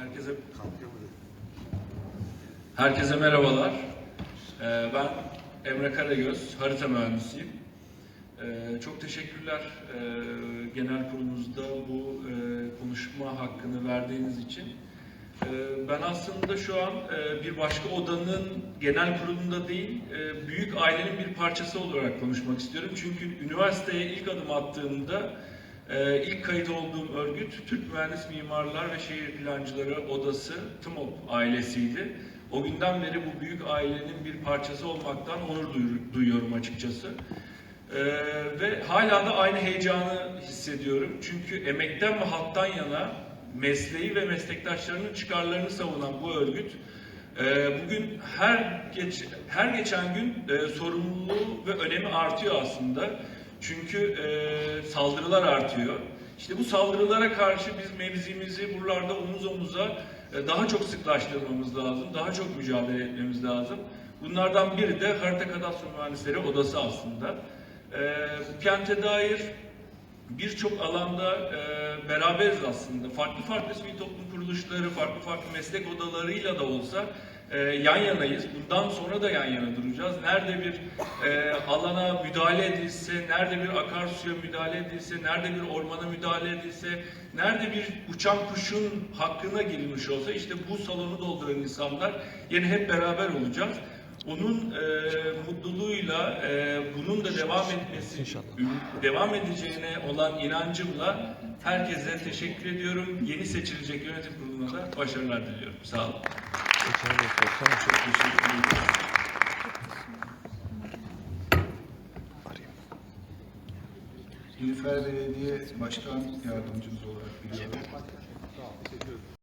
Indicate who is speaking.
Speaker 1: Herkese Herkese merhabalar. Ee, ben Emre Karagöz, harita mühendisiyim. Ee, çok teşekkürler ee, genel kurulumuzda bu ee, konuşma hakkını verdiğiniz için. Ben aslında şu an ee, bir başka odanın genel kurulunda değil, ee, büyük ailenin bir parçası olarak konuşmak istiyorum. Çünkü üniversiteye ilk adım attığımda ee, ilk kayıt olduğum örgüt Türk Mühendis Mimarlar ve Şehir Plancıları Odası TMOP ailesiydi. O günden beri bu büyük ailenin bir parçası olmaktan onur duyu- duyuyorum açıkçası. Ee, ve hala da aynı heyecanı hissediyorum. Çünkü emekten ve halktan yana mesleği ve meslektaşlarının çıkarlarını savunan bu örgüt e, bugün her geç, her geçen gün e, sorumluluğu ve önemi artıyor aslında. Çünkü e, saldırılar artıyor. İşte bu saldırılara karşı biz mevzimizi buralarda omuz omuza e, daha çok sıklaştırmamız lazım, daha çok mücadele etmemiz lazım. Bunlardan biri de Harita Kadastro Mühendisleri Odası aslında. E, bu kente dair birçok alanda e, beraberiz aslında. Farklı farklı sivil toplum kuruluşları, farklı farklı meslek odalarıyla da olsa e, yan yanayız. Bundan sonra da yan yana duracağız. Nerede bir e, alana müdahale edilse, nerede bir akarsuya müdahale edilse, nerede bir ormana müdahale edilse, nerede bir uçan kuşun hakkına girilmiş olsa işte bu salonu dolduran insanlar yine hep beraber olacağız. Onun e, mutluluğuyla e, bunun da devam etmesi, devam edeceğine olan inancımla herkese teşekkür ediyorum. Yeni seçilecek yönetim kuruluna da başarılar diliyorum. Sağ olun. Çok teşekkür ederim.
Speaker 2: Nilüfer Belediye Başkan Yardımcımız olarak biliyorum.